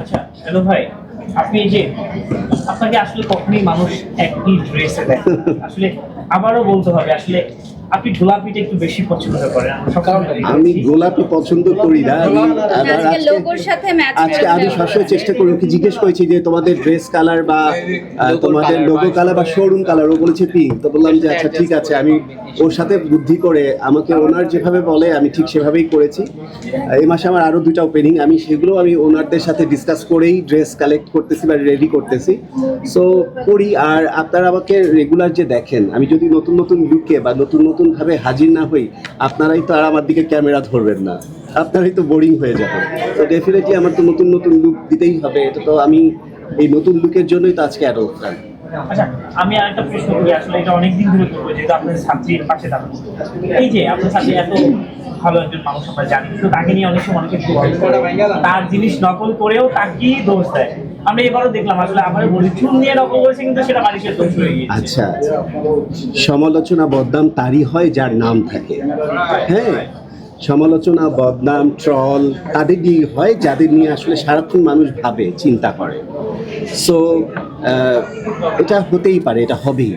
আচ্ছা হ্যালো ভাই, আপনি যে, আপনাকে আসলে কখনোই মানুষ একই ড্রেসে দেখে আসলে আবারও বলতে হবে, আসলে আপনি গোলাপিটা একটু বেশি পছন্দ করেন? আমি গোলাপি পছন্দ করি না। আজকে আমি সবসময় চেষ্টা করি ওকে জিজ্ঞেস করেছি যে তোমাদের ড্রেস কালার বা তোমাদের লোগো কালার বা শোরুম কালার ও বলেছে পিঙ্ক তো বললাম যে আচ্ছা ঠিক আছে। আমি ওর সাথে বুদ্ধি করে আমাকে ওনার যেভাবে বলে আমি ঠিক সেভাবেই করেছি। এই মাসে আমার আরও দুটা ওপেনিং আমি সেগুলো আমি ওনারদের সাথে ডিসকাস করেই ড্রেস কালেক্ট করতেছি বা রেডি করতেছি। সো করি। আর আপনারা আমাকে রেগুলার যে দেখেন আমি যদি নতুন নতুন লুকে বা নতুন নতুন ভাবে হাজির না হই, আপনারাই তো আর আমার দিকে ক্যামেরা ধরবেন না। আপনারাই তো বোরিং হয়ে যাবেন। তো ডেফিনেটলি আমার তো নতুন নতুন লুক দিতেই হবে। এটা তো আমি এই নতুন লুকের জন্যই তো আজকে অ্যাডো আচ্ছা আমি আরেকটা প্রশ্ন করি। আসলে এটা অনেকদিন ধরে যেহেতু আপনার ছাত্রীর পাশে এই যে, আপনার ছাত্রী এত ভালো একজন মানুষ, আমরা জানি। তাকে নিয়ে অনেক সময়। তার জিনিস নকল করেও তাকেই দোষ দেয়? আমরা এবারও দেখলাম, আসলে আমার বলি চুন নিয়ে করেছে, কিন্তু সেটা হয়ে গিয়েছে। আচ্ছা সমালোচনা বদনাম তারই হয় যার নাম থাকে। হ্যাঁ সমালোচনা, বদনাম, ট্রল তাদের নিয়ে হয় যাদের নিয়ে আসলে সারাক্ষণ মানুষ ভাবে, চিন্তা করে। সো এটা হতেই পারে, এটা হবেই।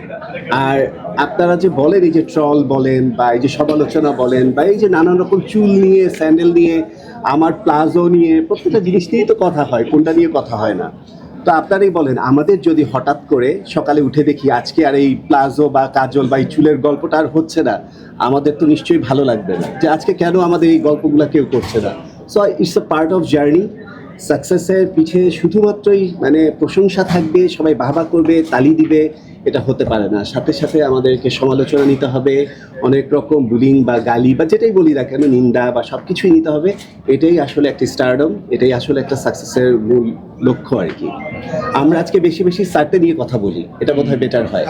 আর আপনারা যে বলেন, এই যে ট্রল বলেন বা এই যে সমালোচনা বলেন বা এই যে নানান রকম চুল নিয়ে, স্যান্ডেল নিয়ে, আমার প্লাজো নিয়ে, প্রত্যেকটা জিনিস নিয়েই তো কথা হয়, কোনটা নিয়ে কথা হয় না। তো আপনারাই বলেন, আমাদের যদি হঠাৎ করে সকালে উঠে দেখি আজকে আর এই প্লাজো বা কাজল বা এই চুলের গল্পটা আর হচ্ছে না, আমাদের তো নিশ্চয়ই ভালো লাগবে না যে আজকে কেন আমাদের এই গল্পগুলো কেউ করছে না। So it's a part of journey সাকসেসের পিছে শুধুমাত্রই মানে প্রশংসা থাকবে, সবাই বাহবা করবে, তালি দিবে এটা হতে পারে না। সাথে সাথে আমাদেরকে সমালোচনা নিতে হবে, অনেক রকম বুলিং বা গালি বা যেটাই বলি না কেন, নিন্দা বা সব কিছুই নিতে হবে। এটাই আসলে একটা স্টারডম এটাই আসলে একটা সাকসেসের মূল লক্ষ্য আর কি। আমরা আজকে বেশি বেশি সার্টে নিয়ে কথা বলি, এটা বোধহয় বেটার হয়।